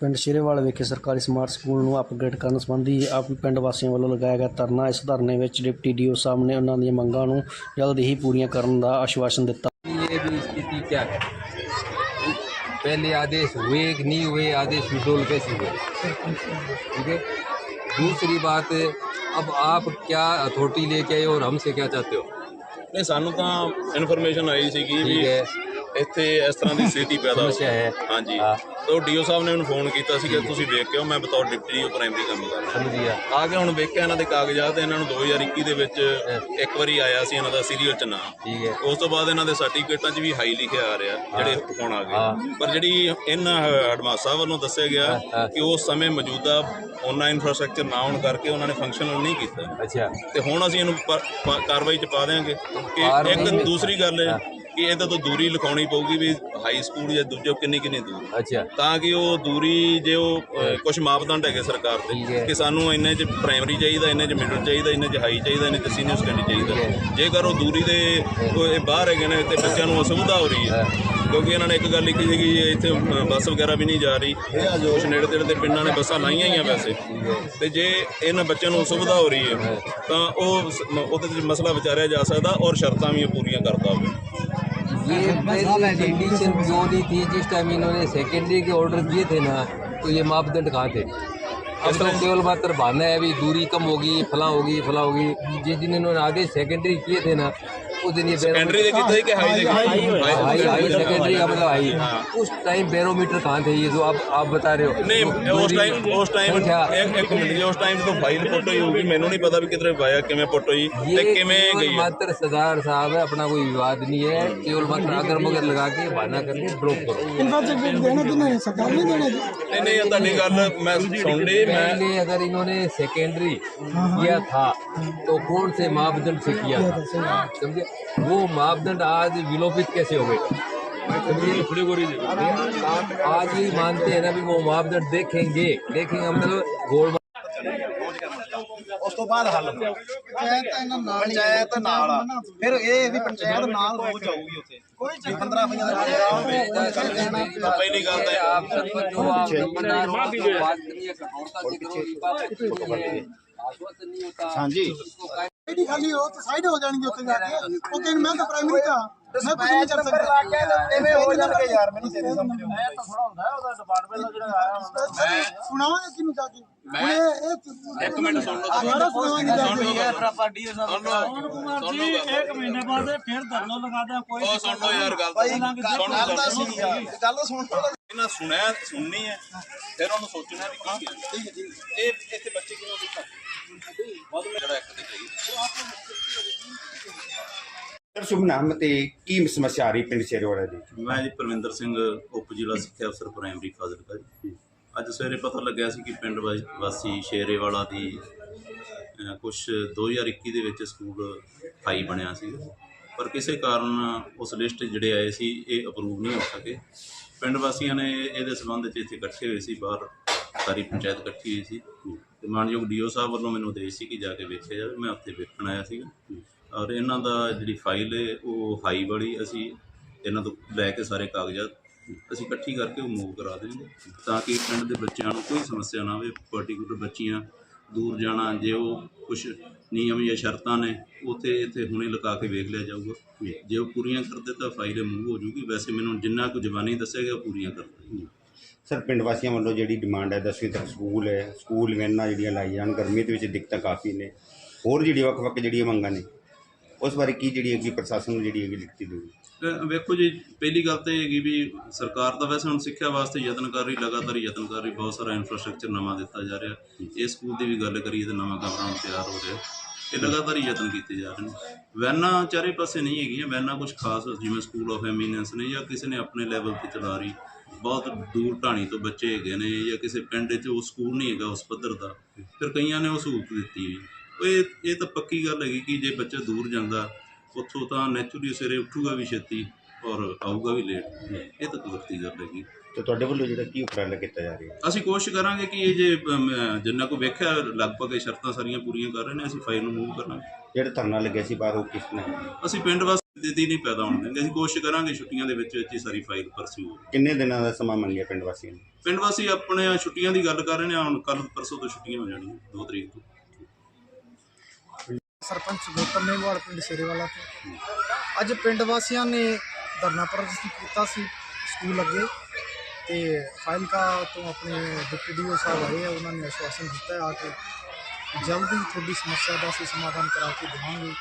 ਪਿੰਡ ਸ਼ੇਰੇਵਾਲ ਵਿਖੇ ਸਰਕਾਰੀ ਸਮਾਰਟ ਸਕੂਲ ਨੂੰ ਅਪਗ੍ਰੇਡ ਕਰਨ ਸੰਬੰਧੀ ਆਪ ਪਿੰਡ ਵਾਸੀਆਂ ਵੱਲੋਂ ਲਗਾਇਆ ਗਿਆ ਧਰਨਾ ਇਸ ਧਰਨੇ ਵਿੱਚ ਡਿਪਟੀ ਡੀਓ ਸਾਹਿਬ ਨੇ ਉਹਨਾਂ ਦੀਆਂ ਮੰਗਾਂ ਨੂੰ ਜਲਦ ਹੀ ਪੂਰੀਆਂ ਕਰਨ ਦਾ ਆਸ਼ਵਾਸਨ ਦਿੱਤਾ ये भी स्थिति क्या है पहले आदेश हुए कि नहीं हुए आदेश विड्रॉल कैसे हुए ठीक है दूसरी बात अब आप क्या अथॉरिटी लेके आए और हमसे क्या चाहते हो ਨਹੀਂ ਸਾਨੂੰ ਤਾਂ ਇਨਫੋਰਮੇਸ਼ਨ ਆਈ ਸੀਗੀ ਵੀ ठीक है ਇੱਥੇ ਇਸ ਤਰ੍ਹਾਂ ਦੀ ਸਥਿਤੀ ਪੈਦਾ ਹੋ ਸਮੱਸਿਆ ਹੈ। ਹਾਂਜੀ ਹਾਂ। ਤੋਂ ਡੀਓ ਸਾਹਿਬ ਨੇ ਮੈਨੂੰ ਫੋਨ ਕੀਤਾ ਸੀ ਕਿ ਤੁਸੀਂ ਦੇਖ ਕੇ ਆਓ ਮੈਂ ਬਤੌਰ ਡਿਪਟੀ ਡੀਓ ਪ੍ਰਾਇਮਰੀ ਕੰਮ ਕਰਦਾ ਸਮਝੀ ਆ ਆ ਕੇ ਹੁਣ ਵੇਖਿਆ ਇਹਨਾਂ ਦੇ ਕਾਗਜ਼ਾਤ ਇਹਨਾਂ ਨੂੰ 2021 ਦੇ ਵਿੱਚ ਇੱਕ ਵਾਰੀ ਆਇਆ ਸੀ ਇਹਨਾਂ ਦਾ ਸੀਰੀਅਲ ਚ ਨਾਂ ਠੀਕ ਹੈ। ਉਸ ਤੋਂ ਬਾਅਦ ਇਹਨਾਂ ਦੇ ਸਰਟੀਫਿਕੇਟਾਂ 'ਚ ਵੀ ਹਾਈ ਲਿਖਿਆ ਆ ਰਿਹਾ ਜਿਹੜੇ ਹੁਣ ਆ ਗਏ। ਪਰ ਜਿਹੜੀ ਇਹਨਾਂ ਐਡਮਾਸ ਸਾਹਿਬ ਵੱਲੋਂ ਦੱਸਿਆ ਗਿਆ ਕਿ ਉਸ ਸਮੇਂ ਮੌਜੂਦਾ ਉਹਨਾਂ ਇਨਫਰਾਸਟ੍ਰਕਚਰ ਨਾ ਹੋਣ ਕਰਕੇ ਉਹਨਾਂ ਨੇ ਫੰਕਸ਼ਨਲ ਨਹੀਂ ਕੀਤਾ। ਅੱਛਾ। ਤੇ ਹੁਣ ਅਸੀਂ ਇਹਨੂੰ ਕਾਰਵਾਈ 'ਚ ਪਾ ਦੇਾਂਗੇ ਕਿ ਇੱਕ ਦੂਸਰੀ ਗੱਲ ਹੈ। ਕਿ ਇਹਦੇ ਤੋਂ ਦੂਰੀ ਲਿਖਾਉਣੀ ਪਊਗੀ ਵੀ ਹਾਈ ਸਕੂਲ ਜਾਂ ਦੂਜੇ ਕਿੰਨੀ ਕਿੰਨੀ ਦੂਰ। ਅੱਛਾ। ਤਾਂ ਕਿ ਉਹ ਦੂਰੀ ਜੇ ਉਹ ਕੁਝ ਮਾਪਦੰਡ ਹੈਗੇ ਸਰਕਾਰ ਦੇ ਕਿ ਸਾਨੂੰ ਇੰਨੇ ਚ ਪ੍ਰਾਇਮਰੀ ਚਾਹੀਦਾ ਇੰਨੇ ਚ ਮਿਡਲ ਚਾਹੀਦਾ ਇੰਨੇ ਚ ਹਾਈ ਚਾਹੀਦਾ ਇੰਨੇ ਚ ਸੀਨੀਅਰ ਸੈਕੰਡਰੀ ਚਾਹੀਦਾ। ਜੇਕਰ ਉਹ ਦੂਰੀ ਦੇ ਕੋਈ ਬਾਹਰ ਹੈਗੇ ਨੇ ਤੇ ਬੱਚਿਆਂ ਨੂੰ ਅਸੁਵਿਧਾ ਹੋ ਰਹੀ ਹੈ। ਕਿਉਂਕਿ ਇਹਨਾਂ ਨੇ ਇੱਕ ਗੱਲ ਲਿਖੀ ਸੀਗੀ ਇੱਥੇ ਬੱਸ ਵਗੈਰਾ ਵੀ ਨਹੀਂ ਜਾ ਰਹੀ। ਇਹ ਜੋਸ਼ ਨੇੜੇ ਤੇੜੇ ਦੇ ਪਿੰਡਾਂ ਨੇ ਬੱਸਾਂ ਲਾਈਆਂ ਹੀ ਆ ਵੈਸੇ ਤੇ ਜੇ ਇਹਨਾਂ ਬੱਚਿਆਂ ਨੂੰ ਅਸੁਵਿਧਾ ਹੋ ਰਹੀ ਹੈ ਤਾਂ ਉਹ ਉਹਦੇ ਵਿੱਚ ਮਸਲਾ ਵਿਚਾਰਿਆ ਜਾ ਸਕਦਾ ਔਰ ਸ਼ਰਤਾਂ ਵੀ ਪੂਰੀਆਂ ਕਰਦਾ ਹੋਵੇ। ये कंडीशन जो नहीं थी जिस टाइम इन्होंने सेकेंडरी के ऑर्डर दिए थे ना तो ये मापदंड कहाँ थे? अब तो केवल मात्र बहाना है अभी दूरी कम होगी फला होगी फला होगी। जिस दिन इन्होंने आदेश सेकेंडरी किए थे ना उस टाइम हाँ, मतलब बैरोमीटर कहाँ थे ये जो आप आप बता रहे हो? नहीं उस टाइम उस टाइम एक मिनट मैंने नहीं पता कितने भाया कि मात्र सरदार साहब है अपना कोई विवाद नहीं है केवल मात्र आकर मगर लगा के बहाना करके ड्रॉप करो। नहीं सरकार नहीं अगर इन्होंने सेकेंडरी किया था तो कौन से मापदंड से किया था? समझे? वो मापदंड आज विलोपित कैसे हो गए समझे? आज ही मानते हैं ना भी वो मापदंड देखेंगे देखेंगे मतलब गोल ਉਸ ਤੋਂ ਬਾਅਦ ਹੱਲ ਪੰਚਾਇਤ ਨਾਲ ਆ। ਫਿਰ ਇਹ ਵੀ ਪੰਚਾਇਤ ਨਾਲ ਰੋਜ਼ ਜਾਊਗੀ ਉੱਥੇ ਕੋਈ 15 ਪੰਜਾਂ ਦਾ ਪਹਿਲੀ ਗੱਲ ਤਾਂ आप सब जो आप बना रहे हो, तो बात करनी है कठोरता से करो ये बात अच्छी नहीं है आश्वासन नहीं होता ਹਾਂਜੀ। ਜਿਹੜੀ ਖਾਲੀ ਹੋ ਤੇ ਸਾਈਡ ਹੋ ਜਾਣਗੇ ਉੱਥੇ ਜਾ ਕੇ। ਉਹ ਕਹਿੰਦੇ ਮੈਂ ਤਾਂ ਪ੍ਰਾਇਮਰੀ ਦਾ ਮੈਂ ਕੁਝ ਨਹੀਂ ਕਰ ਸਕਦਾ। ਐਵੇਂ ਹੋ ਜਾਣਗੇ ਯਾਰ ਮੈਨੂੰ ਤੇਰੇ ਸਮਝ ਆਉਂਦਾ। ਮੈਂ ਤਾਂ ਥੋੜਾ ਹੁੰਦਾ ਉਹਦਾ ਡਿਪਾਰਟਮੈਂਟ ਦਾ ਜਿਹੜਾ ਆਇਆ ਹੁੰਦਾ। ਸੁਣਾਵਾਂਗੇ ਕਿਹਨੂੰ ਜਾ ਕੇ। ਮੈਂ ਇੱਕ ਮਿੰਟ ਸੁਣ ਲਓ। ਸਾਰਾ ਸੁਣਾਵਾਂਗੇ ਸੁਣ ਲਓ। ਯਾਰ ਪ੍ਰਾਪਰ ਡੀਓ ਸਾਹਿਬ ਸੁਣ ਲਓ। ਜੀ ਇੱਕ ਮਹੀਨੇ ਬਾਅਦ ਫਿਰ ਧਰਨਾ ਲਗਾਦਾ ਕੋਈ ਉਹ ਸੁਣ ਲਓ ਯਾਰ ਗੱਲ ਤਾਂ ਸੁਣ ਲਓ। ਗੱਲ ਸੁਣ ਲਓ। ਇਹਨਾਂ ਸੁਣਿਆ ਸੁਣਨੀ ਹੈ। ਫਿਰ ਉਹਨੂੰ ਸੋਚਣਾ ਵੀ ਕੀ ਹੈ। ਇਹ ਇੱਥੇ ਬੱਚੇ ਕਿਉਂ ਕੀਤਾ ਸਰ ਸ਼ੁਭ ਨਾਮ ਤੇ ਕੀ ਸਮੱਸਿਆ ਆ ਰਹੀ ਪਿੰਡ ਸ਼ੇਰਵਾੜਾ ਦੀ? ਮੈਂ ਜੀ ਪਰਵਿੰਦਰ ਸਿੰਘ ਉਪ ਜ਼ਿਲ੍ਹਾ ਸਿੱਖਿਆ ਅਫਸਰ ਪ੍ਰਾਇਮਰੀ ਫਾਜ਼ਿਲਕਾ ਜੀ। ਅੱਜ ਸਵੇਰੇ ਪਤਾ ਲੱਗਿਆ ਸੀ ਕਿ ਪਿੰਡ ਵਾ- ਵਾਸੀ ਸ਼ੇਰੇਵਾਲਾ ਦੀ ਕੁਝ 2021 ਦੇ ਵਿੱਚ ਸਕੂਲ ਹਾਈ ਬਣਿਆ ਸੀ। ਪਰ ਕਿਸੇ ਕਾਰਨ ਉਸ ਲਿਸਟ ਜਿਹੜੇ ਆਏ ਸੀ ਇਹ ਅਪਰੂਵ ਨਹੀਂ ਹੋ ਸਕੇ। ਪਿੰਡ ਵਾਸੀਆਂ ਨੇ ਇਹਦੇ ਸੰਬੰਧ ਵਿੱਚ ਇੱਥੇ ਇਕੱਠੇ ਹੋਏ ਸੀ ਬਾਹਰ। ਸਾਰੀ ਪੰਚਾਇਤ ਇਕੱਠੀ ਹੋਈ ਸੀ। ਤੇ ਮਾਨਯੋਗ ਡੀਓ ਸਾਹਿਬ ਵੱਲੋਂ ਮੈਨੂੰ ਆਦੇਸ਼ ਸੀ ਕਿ ਜਾ ਕੇ ਵੇਖਿਆ ਜਾਵੇ। ਮੈਂ ਉੱਥੇ ਵੇਖਣ ਆਇਆ ਸੀਗਾ। ਔਰ ਇਹਨਾਂ ਦਾ ਜਿਹੜੀ ਫਾਈਲ ਹੈ ਉਹ ਹਾਈ ਵਾਲੀ ਅਸੀਂ ਇਹਨਾਂ ਤੋਂ ਲੈ ਕੇ ਸਾਰੇ ਕਾਗਜ਼ਾਤ ਅਸੀਂ ਇਕੱਠੀ ਕਰਕੇ ਉਹ ਮੂਵ ਕਰਾ ਦੇਵਾਂਗੇ ਤਾਂ ਕਿ ਪਿੰਡ ਦੇ ਬੱਚਿਆਂ ਨੂੰ ਕੋਈ ਸਮੱਸਿਆ ਨਾ ਆਵੇ ਪਾਰਟਿਕੂਲਰ ਬੱਚੀਆਂ ਦੂਰ ਜਾਣਾ, ਜੇ ਉਹ ਕੁਝ ਨਿਯਮ ਜਾਂ ਸ਼ਰਤਾਂ ਨੇ, ਉੱਥੇ ਇੱਥੇ ਹੁਣੇ ਲਗਾ ਕੇ ਵੇਖ ਲਿਆ ਜਾਊਗਾ। ਜੇ ਉਹ ਪੂਰੀਆਂ ਕਰਦੇ ਤਾਂ ਫਾਈਲ ਮੂਵ ਹੋ ਜੂਗੀ ਵੈਸੇ ਮੈਨੂੰ ਜਿੰਨਾ ਕੁ ਜ਼ਬਾਨੀ ਦੱਸਿਆ ਗਿਆ, ਉਹ ਪੂਰੀਆਂ ਕਰਦੇ ਸਰ ਪਿੰਡ ਵਾਸੀਆਂ ਵੱਲੋਂ ਜਿਹੜੀ ਡਿਮਾਂਡ ਹੈ 10ਵੀਂ ਤੱਕ ਸਕੂਲ ਹੈ ਸਕੂਲ ਵੈਨਾਂ ਜਿਹੜੀਆਂ ਲਾਈ ਜਾਣ ਗਰਮੀ ਦੇ ਵਿੱਚ ਦਿੱਕਤਾਂ ਕਾਫੀ ਨੇ। ਹੋਰ ਜਿਹੜੀ ਵੱਖ-ਵੱਖ ਜਿਹੜੀਆਂ ਮੰਗਾਂ ਨੇ ਉਸ ਬਾਰੇ ਕੀ ਜਿਹੜੀ ਹੈਗੀ ਪ੍ਰਸ਼ਾਸਨ ਨੂੰ ਜਿਹੜੀ ਹੈਗੀ ਲਿਖਤੀ ਅ, ਵੇਖੋ ਜੀ ਪਹਿਲੀ ਗੱਲ ਤਾਂ ਇਹ ਹੈਗੀ ਵੀ ਸਰਕਾਰ ਤਾਂ ਵੈਸੇ ਹੁਣ ਸਿੱਖਿਆ ਵਾਸਤੇ ਯਤਨ ਕਰ ਰਹੀ ਲਗਾਤਾਰ ਯਤਨ ਕਰ ਰਹੀ ਬਹੁਤ ਸਾਰਾ ਇਨਫਰਾਸਟ੍ਰਕਚਰ ਨਵਾਂ ਦਿੱਤਾ ਜਾ ਰਿਹਾ। ਇਹ ਸਕੂਲ ਦੀ ਵੀ ਗੱਲ ਕਰੀਏ ਤਾਂ ਨਵਾਂ ਕਮਰਾ ਤਿਆਰ ਹੋ ਰਿਹਾ। ਇਹ ਲਗਾਤਾਰ ਹੀ ਯਤਨ ਕੀਤੇ ਜਾ ਰਹੇ ਨੇ। ਵੈਨਾਂ ਚਾਰੇ ਪਾਸੇ ਨਹੀਂ ਹੈਗੀਆਂ, ਵੈਨਾਂ ਕੁਝ ਖਾਸ, ਜਿਵੇਂ ਸਕੂਲ ਆਫ ਐਮੀਨੈਂਸ ਨੇ ਜਾਂ ਕਿਸੇ ਨੇ ਆਪਣੇ ਲੈਵਲ ਤੇ ਚਲਾ ਰਹੀ ਬਹੁਤ ਦੂਰ ਢਾਣੀ ਤੋਂ ਬੱਚੇ ਹੈਗੇ ਨੇ ਜਾਂ ਕਿਸੇ ਪਿੰਡ 'ਚ ਉਹ ਸਕੂਲ ਨਹੀਂ ਹੈਗਾ, ਉਸ ਪੱਧਰ ਦਾ। ਫਿਰ ਕਈਆਂ ਨੇ ਉਹ ਸਹੂਲਤ ਦਿੱਤੀ ਵੀ। ਉਹ ਇਹ ਇਹ ਤਾਂ ਪੱਕੀ ਗੱਲ ਹੈਗੀ ਕਿ ਜੇ ਬੱਚਾ ਦੂਰ ਜਾਂਦਾ, ਉੱਥੋਂ ਤਾਂ ਨੈਚੁਰਲੀ ਸਵੇਰੇ ਉੱਠੂਗਾ ਵੀ ਛੇਤੀ ਔਰ ਆਊਗਾ ਵੀ ਲੇਟ ਇਹ ਤਾਂ ਕੁਦਰਤੀ ਗੱਲ ਹੈਗੀ। ਤੇ ਤੁਹਾਡੇ ਵੱਲੋਂ ਜਿਹੜਾ ਕੀ ਉਪਰਾਲਾ ਕੀਤਾ ਜਾ ਰਿਹਾ ਹੈ? ਅਸੀਂ ਕੋਸ਼ਿਸ਼ ਕਰਾਂਗੇ ਕਿ ਇਹ ਜੇ ਅਮ, ਜਿੰਨਾ ਕੋ ਵੇਖਿਆ ਲਗਭਗ ਇਹ ਸ਼ਰਤਾਂ ਸਾਰੀਆਂ ਪੂਰੀਆਂ ਕਰ ਰਹੇ ਨੇ ਅਸੀਂ ਫਾਈਲ ਨੂੰ ਮੂਵ ਕਰਾਂਗੇ। ਜਿਹੜਾ ਧਰਨਾ ਲੱਗਿਆ ਸੀ ਬਾਹਰ ਉਹ ਕਿਸ ਤਰ੍ਹਾਂ ਅਸੀਂ ਪਿੰਡ ਵਾਸਤੇ ਦਿੱਤੀ ਨਹੀਂ ਪੈਦਾ ਹੋਣ ਦਿੰਦੇ। ਅਸੀਂ ਕੋਸ਼ਿਸ਼ ਕਰਾਂਗੇ ਛੁੱਟੀਆਂ ਦੇ ਵਿੱਚ ਵਿੱਚ ਹੀ ਸਾਰੀ ਫਾਈਲ ਪਰਸੂ ਹੋਵੇ। ਕਿੰਨੇ ਦਿਨਾਂ ਦਾ ਸਮਾਂ ਮੰਗਿਆ ਪਿੰਡ ਵਾਸੀਆਂ ਨੇ? ਪਿੰਡ ਵਾਸੀ ਆਪਣੇ ਛੁੱਟੀਆਂ ਦੀ ਗੱਲ ਕਰ ਰਹੇ ਨੇ ਹੁਣ ਕੱਲ ਪਰਸੋਂ ਤੋਂ ਛੁੱਟੀਆਂ ਹੋ ਜਾਣੀਆਂ 2 ਤਰੀਕ ਤੋਂ। ਸਰਪੰਚ ਗੌਤਮ ਮੇਵਾਲ ਪਿੰਡ ਸ਼ੇਰੇਵਾਲਾ ਤੋਂ। ਅੱਜ ਪਿੰਡ ਵਾਸੀਆਂ ਨੇ ਧਰਨਾ ਪ੍ਰਦਰਸ਼ਨ ਕੀਤਾ ਸੀ ਸਕੂਲ ਅੱਗੇ। ਤੇ ਫਾਈਲਕਾ ਤੋਂ ਆਪਣੇ ਡਿਪਟੀ ਡੀਓ ਸਾਹਿਬ ਆਏ ਆ ਉਹਨਾਂ ਨੇ ਆਸ਼ਵਾਸਨ ਦਿੱਤਾ ਆ ਕੇ ਜਲਦੀ ਤੁਹਾਡੀ ਸਮੱਸਿਆ ਦਾ ਅਸੀਂ ਸਮਾਧਾਨ ਕਰਾ ਕੇ ਦੇਵਾਂਗੇ।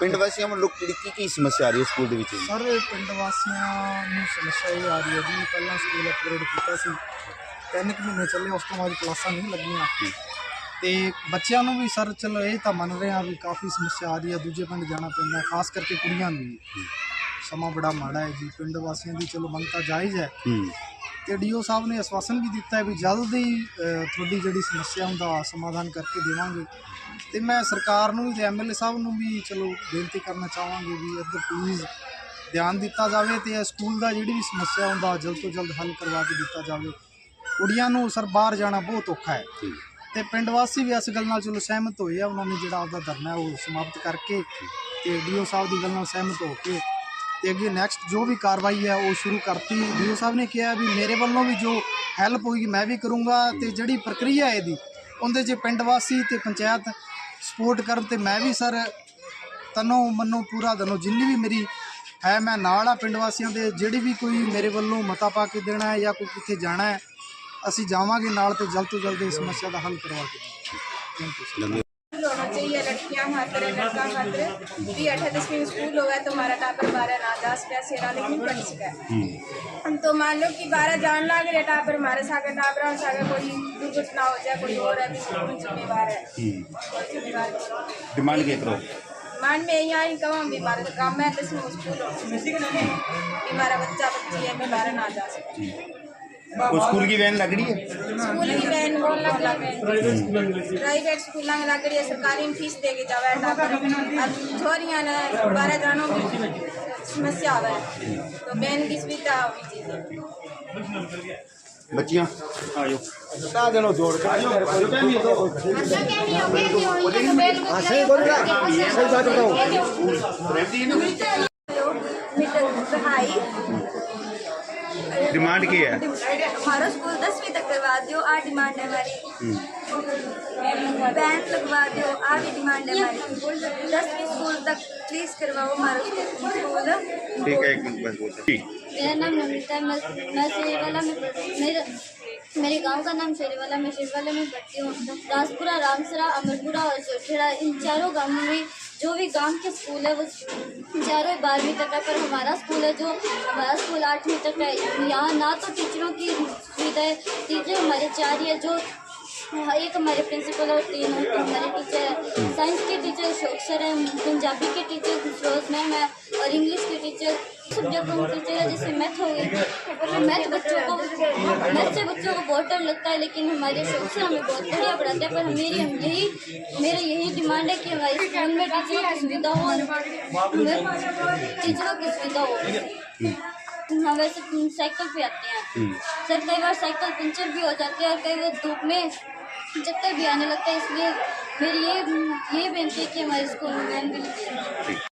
ਪਿੰਡ ਵਾਸੀਆਂ ਵੱਲੋਂ ਕਿਹੜੀ ਕੀ ਕੀ ਸਮੱਸਿਆ ਆ ਰਹੀ ਹੈ ਸਕੂਲ ਦੇ ਵਿੱਚ ਜੀ? ਸਰ ਪਿੰਡ ਵਾਸੀਆਂ ਨੂੰ ਸਮੱਸਿਆ ਇਹ ਆ ਰਹੀ ਹੈ ਜੀ ਪਹਿਲਾਂ ਸਕੂਲ ਅਪਗ੍ਰੇਡ ਕੀਤਾ ਸੀ। ਤਿੰਨ ਕੁ ਮਹੀਨੇ ਚੱਲੇ ਉਸ ਤੋਂ ਬਾਅਦ ਕਲਾਸਾਂ ਨਹੀਂ ਲੱਗੀਆਂ। ਤੇ ਬੱਚਿਆਂ ਨੂੰ ਵੀ ਸਰ ਚਲੋ ਇਹ ਤਾਂ ਮੰਨ ਰਹੇ ਆ ਵੀ ਕਾਫੀ ਸਮੱਸਿਆ ਆ ਰਹੀ ਹੈ ਦੂਜੇ ਪਿੰਡ ਜਾਣਾ ਪੈਂਦਾ ਖਾਸ ਕਰਕੇ ਕੁੜੀਆਂ ਨੂੰ ਸਮਾਂ ਬੜਾ ਮਾੜਾ ਹੈ ਜੀ ਪਿੰਡ ਵਾਸੀਆਂ ਦੀ ਚਲੋ ਮੰਗ ਤਾਂ ਜਾਇਜ਼ ਹੈ। ਹੂੰ। ਤੇ ਡੀਓ ਸਾਹਿਬ ਨੇ ਆਸ਼ਵਾਸਨ ਵੀ ਦਿੱਤਾ ਹੈ ਵੀ ਜਲਦ ਹੀ ਤੁਹਾਡੀ ਜਿਹੜੀ ਸਮੱਸਿਆ ਹੁੰਦਾ ਸਮਾਧਾਨ ਕਰਕੇ ਦੇਵਾਂਗੇ। ਤੇ ਮੈਂ ਸਰਕਾਰ ਨੂੰ ਵੀ ਤੇ ਐਮਐਲਏ ਸਾਹਿਬ ਨੂੰ ਵੀ ਚਲੋ ਬੇਨਤੀ ਕਰਨਾ ਚਾਹਾਂਗੇ ਵੀ ਇੱਧਰ ਪਲੀਜ਼ ਧਿਆਨ ਦਿੱਤਾ ਜਾਵੇ ਤੇ ਇਹ ਸਕੂਲ ਦਾ ਜਿਹੜੀ ਵੀ ਸਮੱਸਿਆ ਹੁੰਦਾ ਜਲਦ ਤੋਂ ਜਲਦ ਹੱਲ ਕਰਵਾ ਕੇ ਦਿੱਤਾ ਜਾਵੇ। ਕੁੜੀਆਂ ਨੂੰ ਸਰ ਬਾਹਰ ਜਾਣਾ ਬਹੁਤ ਔਖਾ ਹੈ। ਤੇ ਪਿੰਡ ਵਾਸੀ ਵੀ ਇਸ ਗੱਲ ਨਾਲ ਚਲੋ ਸਹਿਮਤ ਹੋਏ ਆ ਉਹਨਾਂ ਨੇ ਜਿਹੜਾ ਆਪਦਾ ਧਰਨਾ ਉਹ ਸਮਾਪਤ ਕਰਕੇ ਤੇ ਡੀਓ ਸਾਹਿਬ ਦੀ ਗੱਲ ਨਾਲ ਸਹਿਮਤ ਹੋ ਕੇ ਤੇ ਅੱਗੇ ਨੈਕਸਟ ਜੋ ਵੀ ਕਾਰਵਾਈ ਹੈ ਉਹ ਸ਼ੁਰੂ ਕਰਤੀ। ਡੀਓ ਸਾਹਿਬ ਨੇ ਕਿਹਾ ਵੀ ਮੇਰੇ ਵੱਲੋਂ ਵੀ ਜੋ ਹੈਲਪ ਹੋਏਗੀ ਮੈਂ ਵੀ ਕਰੂੰਗਾ ਤੇ ਜਿਹੜੀ ਪ੍ਰਕਿਰਿਆ ਇਹਦੀ, ਉਹਦੇ 'ਚ ਪਿੰਡ ਵਾਸੀ ਤੇ ਪੰਚਾਇਤ ਸਪੋਰਟ ਕਰਨ ਤੇ ਮੈਂ ਵੀ ਸਰ ਤਨੋਂ ਮਨੋਂ ਪੂਰਾ ਦਨੋਂ ਜਿੰਨੀ ਵੀ ਮੇਰੀ ਹੈ, ਮੈਂ ਨਾਲ ਆ ਪਿੰਡ ਵਾਸੀਆਂ ਦੇ, ਜਿਹੜੀ ਵੀ ਕੋਈ ਮੇਰੇ ਵੱਲੋਂ ਮਤਾ ਪਾ ਕੇ ਦੇਣਾ ਹੈ ਜਾਂ ਕੋਈ ਕਿੱਥੇ ਜਾਣਾ ਹੈ, ਅਸੀਂ ਜਾਵਾਂਗੇ ਨਾਲ ਤੇ ਜਲਦ ਤੋਂ ਜਲਦ ਇਸ ਸਮੱਸਿਆ ਦਾ ਹੱਲ ਕਰਵਾ ਕੇ ਥੈਂਕ ਯੂ होना चाहिए लड़कियाँ मात्र लड़का मात्र भी अट्ठाईस में स्कूल होगा तो हमारा टापर बारह ना नादास पे सेरा लेकिन बन सका हम्म। हम तो मान लो कि बारह जान ला गए टापर हमारे सागर टापर और सागर कोई दुर्घटना हो जाए कोई और तो जिम्मेवार है। हम्म। डिमांड क्या करो? डिमांड में यहाँ ही कमा बीमार तो काम है दसवीं स्कूल हो। बीमारा बच्चा बच्ची है बीमारा ना जा सकती ਕੋਈ ਸਕੂਲ ਦੀ ਵੈਨ ਲੱਗ ਰਹੀ ਹੈ स्कूल की वैन बोलना प्राइवेट स्कूल में लग रही है सरकारी में फीस देके जावा है टापर अब छोरियां ने बारह जानों की समस्या आवा है तो वैन की सुविधा होनी चाहिए ਬੱਚੀਆਂ ਆਜੋ पढ़ाई डिमांड की है? हमारा स्कूल दसवीं तक करवा दो आ डिमांड है हमारी। बैन लगवा दो आ भी डिमांड है हमारी। दसवीं स्कूल तक प्लीज़ करवाओ हमारा स्कूल ठीक है एक मिनट बस बोलते मेरा नाम नमिता है मैं मैं शेरीवाला में मेरा मेरे गाँव का नाम शेरीवाला मैं शेरीवाला में पढ़ती हूँ। दासपुरा रामसरा अमरपुरा और सोठेड़ा इन चारों गाँवों में जो भी गाँव के स्कूल है, वो चारों बारहवीं तक है, पर हमारा स्कूल है जो, हमारा स्कूल आठवीं तक है। यहाँ ना तो टीचरों की सुविधा है टीचर हमारे चार ही है, जो एक हमारे प्रिंसिपल और तीन हमारे टीचर है। साइंस के टीचर अशोक सर है पंजाबी के टीचर फिरोज मैम है और इंग्लिश के टीचर सब्जेक्ट का टीचर है जैसे मैथ हो गई मैथ बच्चों को मैथ से बच्चों को बहुत डर लगता है लेकिन हमारे अशोक सर हमें बहुत बढ़िया पढ़ाते हैं पर मेरी हम यही मेरी यही डिमांड है कि हमारे स्कूल में टीचरों की सुविधा हो टीचरों की सुविधा हो। हम वैसे साइकिल पे आते हैं। सर कई बार साइकिल पंचर भी हो जाती है और कई बार धूप में चक्कर भी आने लगता है इसलिए मेरी ये ये बेनती है कि हमारे स्कूल में वैन भी लगी है